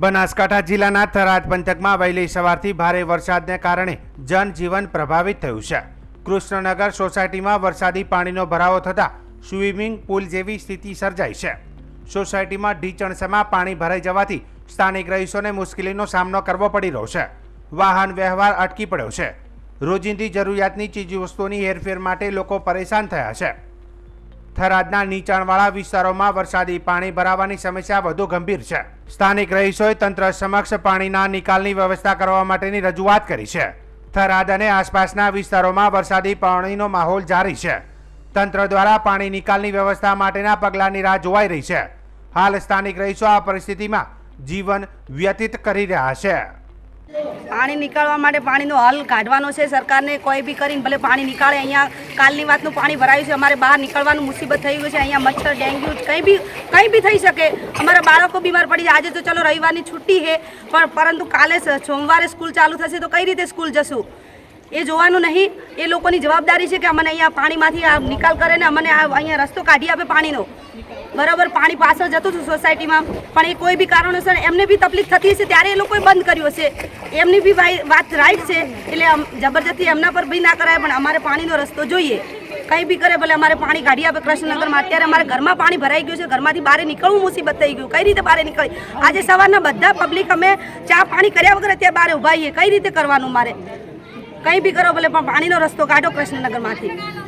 બનાસકાંઠા જિલ્લાના થરાદ પંથકમાં વહેલી સવારથી ભારે વરસાદને કારણે જનજીવન પ્રભાવિત થયું છે. કૃષ્ણનગર સોસાયટીમાં વરસાદી પાણીનો ભરાવો થતાં સ્વિમિંગ પુલ જેવી સ્થિતિ સર્જાઈ છે. સોસાયટીમાં ઢીચણસામાં પાણી ભરાઈ જવાથી સ્થાનિક રહીશોને મુશ્કેલીનો સામનો કરવો પડી રહ્યો છે. વાહન વ્યવહાર અટકી પડ્યો છે. રોજિંદી જરૂરિયાતની ચીજવસ્તુઓની હેરફેર માટે લોકો પરેશાન થયા છે. થરાદના નીચાણવાળા વિસ્તારોમાં વરસાદી પાણી ભરાવાની સમસ્યા વધુ ગંભીર છે. સ્થાનિક રહીશોએ તંત્ર સમક્ષ પાણીના નિકાલની વ્યવસ્થા કરવા માટેની રજૂઆત કરી છે. થરાદ અને આસપાસના વિસ્તારોમાં વરસાદી પાણીનો માહોલ જારી છે. તંત્ર દ્વારા પાણી નિકાલની વ્યવસ્થા માટેના પગલાંની રાહ જોવાઈ રહી છે. હાલ સ્થાનિક રહીશો આ પરિસ્થિતિમાં જીવન વ્યતીત કરી રહ્યા છે. પાણી નીકાળવા માટે પાણીનો હલ કાઢવાનો છે સરકારને. કોઈ બી કરીને ભલે પાણી નીકાળે, અહીંયા કાલની વાતનું પાણી ભરાયું છે, અમારે બહાર નીકળવાનું મુસીબત થઈ ગયું છે, અહીંયા મચ્છર, ડેન્ગ્યુ, કંઈ બી કંઈ બી થઈ શકે. અમારા બાળકો બીમાર પડી જાય. આજે તો ચલો રવિવારની છુટ્ટી છે, પણ પરંતુ કાલે સોમવારે સ્કૂલ ચાલુ થશે તો કઈ રીતે સ્કૂલ જશું? એ જોવાનું નહીં. એ લોકોની જવાબદારી છે કે અમને અહીંયા પાણીમાંથી આ નિકાલ કરે ને અમને અહીંયા રસ્તો કાઢી આપે પાણીનો. બરાબર, પાણી પાછળ જતું હતું સોસાયટીમાં. પણ એ કોઈ બી કારણોસર એમને બી તકલીફ થતી હશે ત્યારે એ લોકોએ બંધ કર્યું હશે. એમની બી વાત રાઈટ છે. એટલે જબરજસ્તી એમના પર બી ના કરાય, પણ અમારે પાણીનો રસ્તો જોઈએ. કંઈ બી કરે, ભલે અમારે પાણી કાઢી આપે કૃષ્ણનગરમાં. અત્યારે અમારે ઘરમાં પાણી ભરાઈ ગયું છે, ઘરમાંથી બહાર નીકળવું મુસીબત થઈ ગયું. કઈ રીતે બહાર નીકળી? આજે સવારના બધા પબ્લિક અમે ચા પાણી કર્યા વગર અત્યારે બહાર ઉભાઈએ કઈ રીતે કરવાનું મારે? કંઈ બી કરો, ભલે પણ પાણીનો રસ્તો કાઢો કૃષ્ણનગરમાંથી.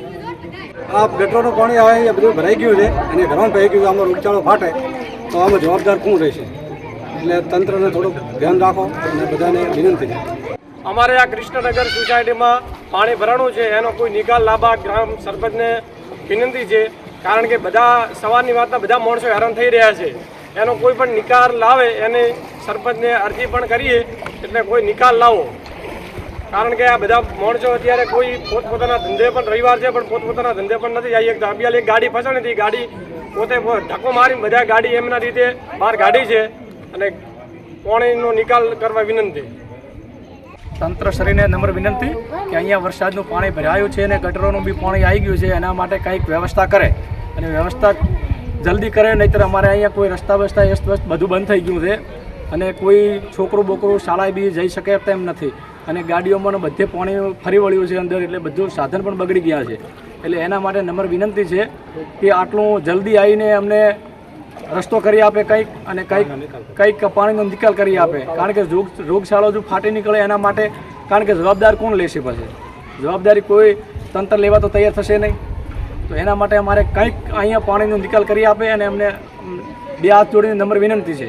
આ ગટરનું પાણી આવે એ બધું ભરાઈ ગયું છે અને ઘરમાં ભરાઈ ગયું આમાં રોગચાળો ફાટે તો આમાં જવાબદાર કોણ રહેશે? એટલે તંત્રને થોડુંક ધ્યાન રાખો અને બધાને વિનંતી. અમારે આ કૃષ્ણનગર સોસાયટીમાં પાણી ભરાણું છે, એનો કોઈ નિકાલ લાવવા ગ્રામ સરપંચને વિનંતી છે, કારણ કે બધા સવારની વાતના બધા માણસો હેરાન થઈ રહ્યા છે. એનો કોઈ પણ નિકાલ લાવે એને સરપંચને અરજી પણ કરીએ, એટલે કોઈ નિકાલ લાવો. કારણ કે આ બધા માણસો અત્યારે કોઈ પોતપોતાના ધંધે પણ રવિવાર છે, પણ પોતપોતાના ધંધે પણ નથી આવી એક દાબિયાલ ગાડી ફસાણી હતી. ગાડી પોતે ધક્કો મારીને બધા ગાડી એમના રીતે બહાર ગાડી છે અને પાણીનો નિકાલ કરવા વિનંતી. તંત્ર શ્રીને નમ્ર વિનંતી કે અહીંયા વરસાદનું પાણી ભરાયું છે અને ગટરોનું બી પાણી આવી ગયું છે, એના માટે કંઈક વ્યવસ્થા કરે અને વ્યવસ્થા જલ્દી કરે, નહીંતર અમારે અહીંયા કોઈ રસ્તા બસ્તા એસ્ત બધું બંધ થઈ ગયું છે. અને કોઈ છોકરું બોકરું શાળાએ બી જઈ શકે તેમ નથી. અને ગાડીઓમાં બધે પાણી ફરી વળ્યું છે અંદર એટલે બધું સાધન પણ બગડી ગયા છે. એટલે એના માટે નમ્ર વિનંતી છે કે આટલું જલ્દી આવીને અમને રસ્તો કરી આપે કંઈક અને કંઈક કંઈક પાણીનો નિકાલ કરી આપે. કારણ કે રોગ, રોગશાળો જો ફાટી નીકળે એના માટે, કારણ કે જવાબદાર કોણ લેશે પછી? જવાબદારી કોઈ તંત્ર લેવા તો તૈયાર થશે નહીં. તો એના માટે અમારે કંઈક અહીંયા પાણીનો નિકાલ કરી આપે અને અમને બે હાથ જોડીને નંબર વિનંતી છે.